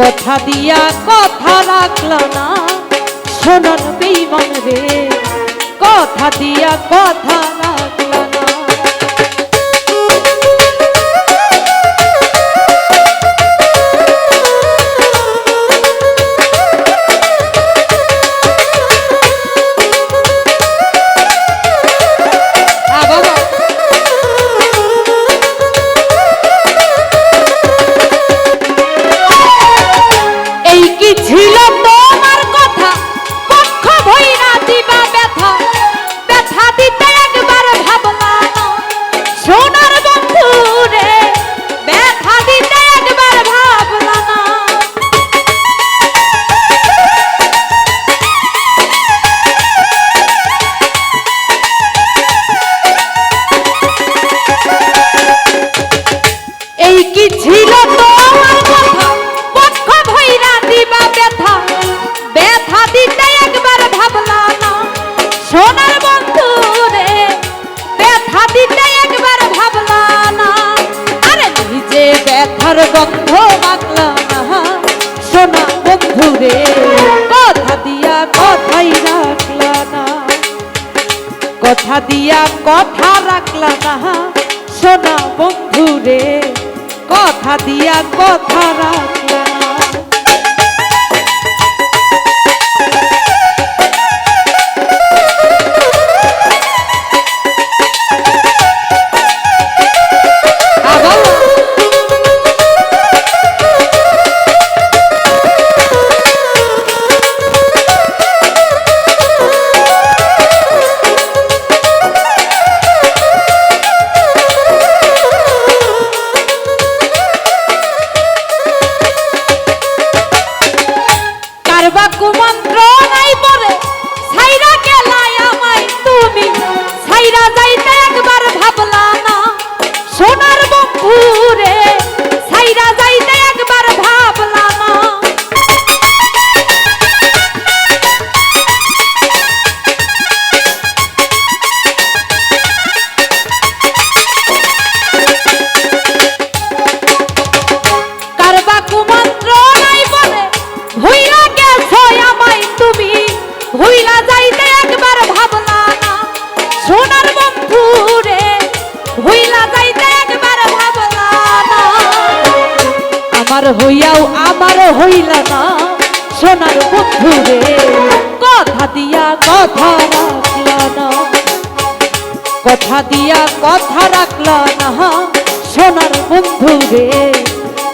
কথা দিয়া কথা রাখল না। শোনন বেইমান রে। কথা দিয়া কথা রাখল ব্যথার গন্ধ মাগলা না। সোনা বন্ধু রে, কথা দিয়া কথাই রাখলা না। কথা দিয়া কথা রাখলা না। সোনা বন্ধু রে, কথা দিয়া কথা রাখলা হইয়াও আমার হইলা না। সোনার বন্ধু রে, কথা দিয়া কথা রাখলা না। কথা দিয়া কথা রাখলা না, সোনার বন্ধু রে,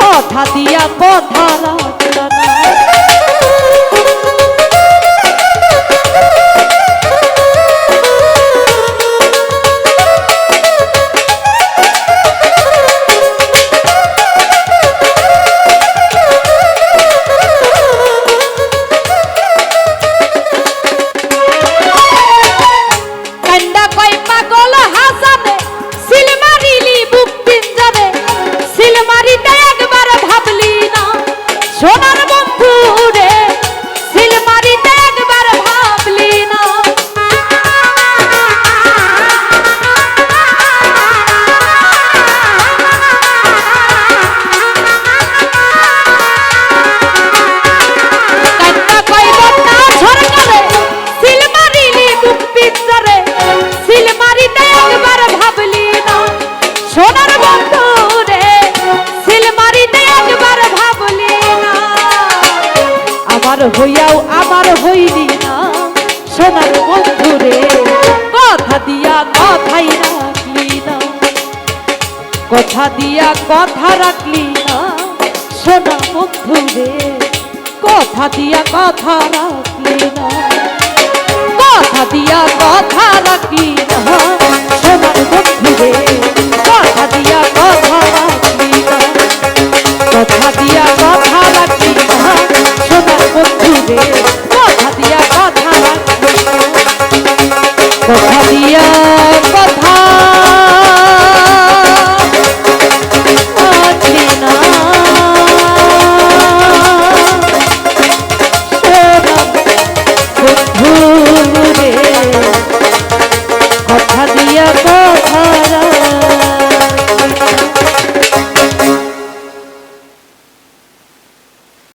কথা দিয়া কথা রাখলা সোনার আমার হইয়াও আমার হইলি না। সোনার বন্ধুরে, কথা দিয়া কথাই রাখলি না। কথা দিয়া কথা রাখলি না সোনা বন্ধুরে, কথা দিয়া কথা রাখলি না।